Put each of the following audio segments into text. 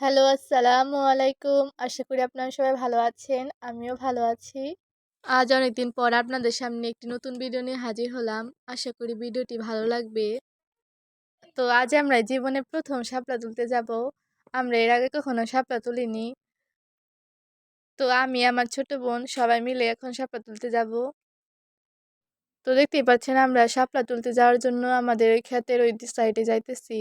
Hello, আসসালামু আলাইকুম। আশা করি আপনারা সবাই ভালো আছেন। আমিও ভালো আছি। আজ অনেকদিন পর আপনাদের সামনে একটি নতুন ভিডিও নিয়ে হাজির হলাম। আশা করি ভিডিওটি ভালো লাগবে। তো আজ আমরা জীবনে প্রথম শাপলা তুলতে যাব। আমরা এর আগে কখনো শাপলা তুলিনি। তো আমি, আমার ছোট বোন সবাই মিলে এখন শাপলা তুলতে যাব। তো দেখতেই পাচ্ছেন, আমরা শাপলা তুলতে যাওয়ার জন্য আমাদের ক্ষেতের ওই সাইডে যাইতেছি।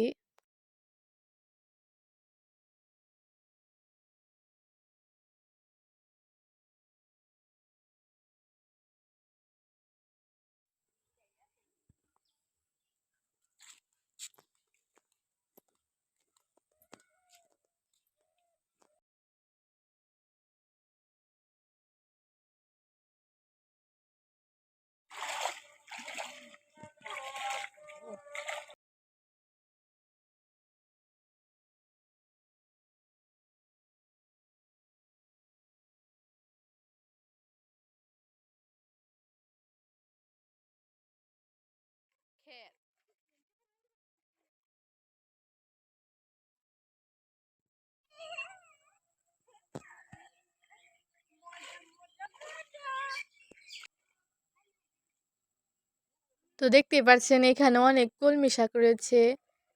তো দেখতে পাচ্ছেন এখানে অনেক কলমি শাক রয়েছে।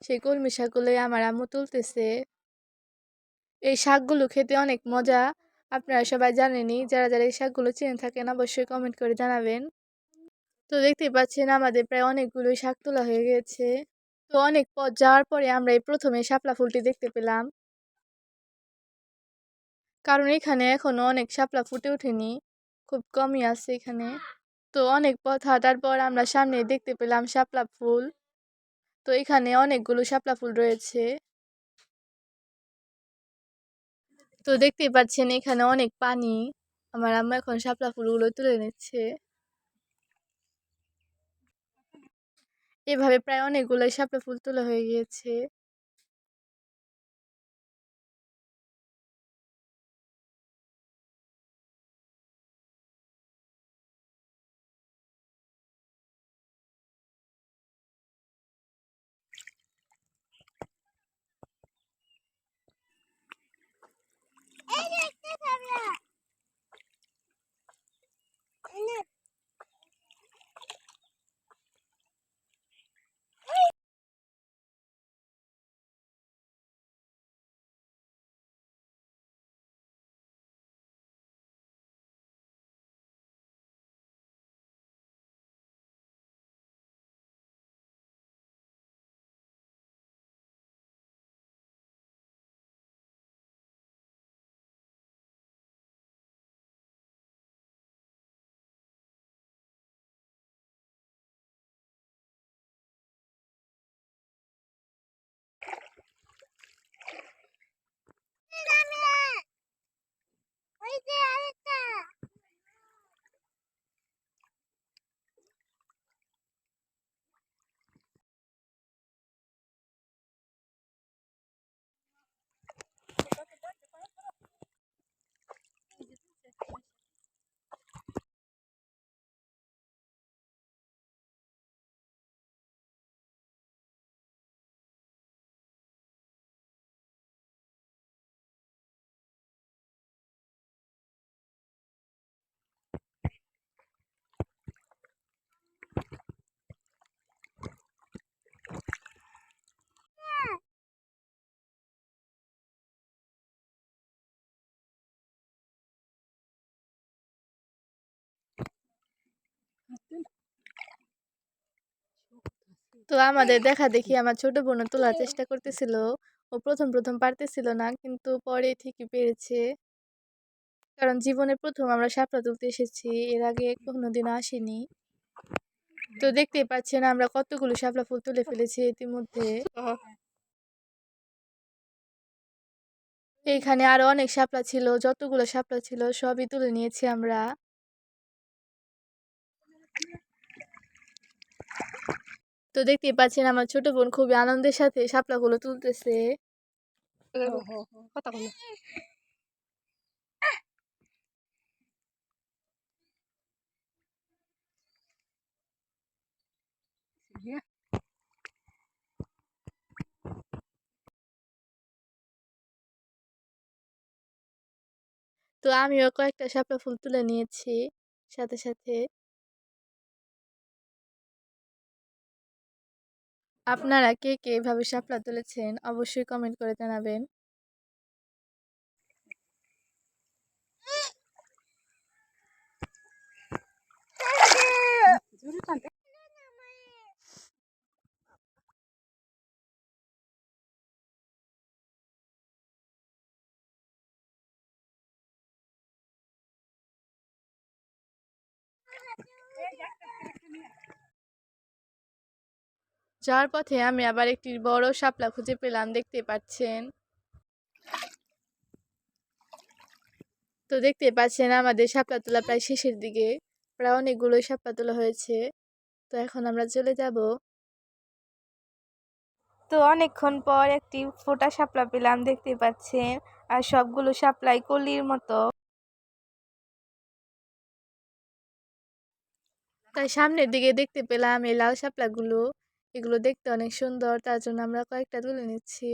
সেই কলমি শাকগুলো আমার আম্মু তুলতেছে। এই শাকগুলো খেতে অনেক মজা। আপনারা সবাই জানেনই, যারা যারা এই শাকগুলো চিনে থাকেন অবশ্যই কমেন্ট করে জানাবেন। তো দেখতে পাচ্ছেন আমাদের প্রায় অনেকগুলো শাক তোলা হয়ে গেছে। তো অনেক পথ যাওয়ার পরে আমরা এই প্রথমে শাপলা ফুলটি দেখতে পেলাম। কারণ এখানে এখনও অনেক শাপলা ফুটে ওঠেনি। খুব কমই আছে এখানে। তো অনেক পথ হাঁটার পর আমরা সামনে দেখতে পেলাম শাপলা ফুল। তো এখানে অনেকগুলো শাপলা ফুল রয়েছে। তো দেখতেই পাচ্ছেন এখানে অনেক পানি। আমার আম্মা এখন শাপলা ফুলগুলো তুলে নিচ্ছে। এভাবে প্রায় অনেকগুলো শাপলা ফুল তোলা হয়ে গিয়েছে। তো আমাদের দেখা দেখি আমার ছোট বোন তোলার চেষ্টা করতেছিল। ও প্রথম প্রথম পারতেছিল না, কিন্তু পরে ঠিকই পেরেছে। কারণ জীবনে প্রথম আমরা শাপলা তুলতে এসেছি, এর আগে কোনো দিন আসিনি। তো দেখতেই পাচ্ছেন আমরা কতগুলো শাপলা ফুল তুলে ফেলেছি ইতিমধ্যে। এইখানে আরও অনেক শাপলা ছিল, যতগুলো শাপলা ছিল সবই তুলে নিয়েছি আমরা। তো দেখতেই পাচ্ছেন আমার ছোট বোন খুবই আনন্দের সাথে শাপলাগুলো তুলতেছে। তো আমিও কয়েকটা শাপলা ফুল তুলে নিয়েছি সাথে সাথে। আপনারা কে কে এভাবে শাপলা তুলেছেন অবশ্যই কমেন্ট করে জানাবেন। যাওয়ার পথে আমি আবার একটি বড় শাপলা খুঁজে পেলাম, দেখতে পাচ্ছেন। তো দেখতে পাচ্ছেন, আমাদের শাপলা তোলা প্রায় শেষের দিকে। প্রায় অনেকগুলো শাপলা তোলা হয়েছে। তো এখন আমরা চলে যাব। তো অনেকক্ষণ পর একটি ফোটা শাপলা পেলাম, দেখতে পাচ্ছেন, আর সবগুলো শাপলাই কলির মতো। তাই সামনের দিকে দেখতে পেলাম এই লাল শাপলাগুলো। এগুলো দেখতে অনেক সুন্দর, তার জন্য আমরা কয়েকটা তুলে নিচ্ছি।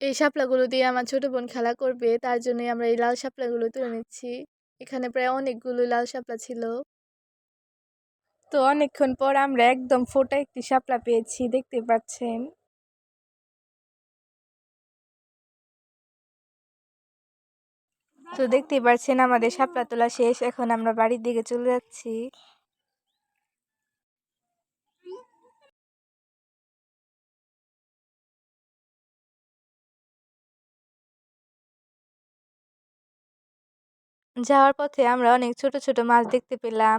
এই শাপলাগুলো দিয়ে আমার ছোট বোন খেলা করবে, তার জন্যই আমরা এই লাল শাপলাগুলো তুলে নিচ্ছি। এখানে প্রায় অনেকগুলো লাল শাপলা ছিল। তো অনেকক্ষণ পর আমরা একদম ফোটা একটি শাপলা পেয়েছি, দেখতে পাচ্ছেন। তো দেখতে পাচ্ছেন আমাদের শাপলা তোলা শেষ, এখন আমরা বাড়ির দিকে চলে যাচ্ছি। যাওয়ার পথে আমরা অনেক ছোট ছোট মাছ দেখতে পেলাম।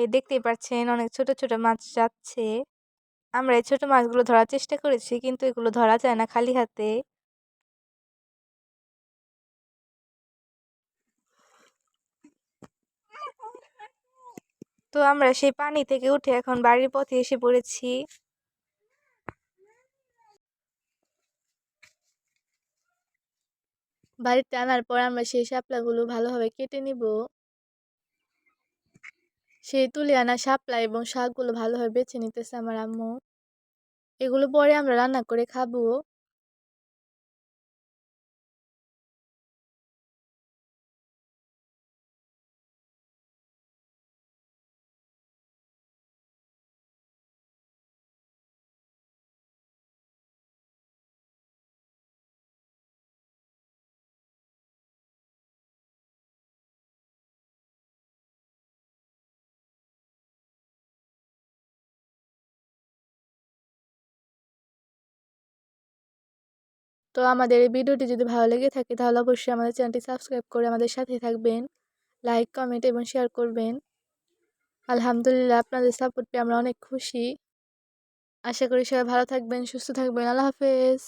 এই দেখতেই পাচ্ছেন অনেক ছোট ছোট মাছ যাচ্ছে। আমরা এই ছোট মাছগুলো ধরার চেষ্টা করেছি কিন্তু এগুলো ধরা যায় না খালি হাতে। তো আমরা সেই পানি থেকে উঠে এখন বাড়ির পথে এসে পড়েছি। বাড়িতে আনার পর আমরা সেই শাপলাগুলো ভালোভাবে কেটে নিব। সেই তুলে আনা শাপলা এবং শাকগুলো ভালোভাবে বেছে নিতেছে আমার আম্মু। এগুলো পরে আমরা রান্না করে খাব। তো আমাদের এই ভিডিওটি যদি ভালো লেগে থাকে, তাহলে অবশ্যই আমাদের চ্যানেলটি সাবস্ক্রাইব করে আমাদের সাথে থাকবেন। লাইক কমেন্ট এবং শেয়ার করবেন। আলহামদুলিল্লাহ আপনাদের সাপোর্ট পেয়ে আমরা অনেক খুশি। আশা করি সবাই ভালো থাকবেন, সুস্থ থাকবেন। আল্লাহ হাফেজ।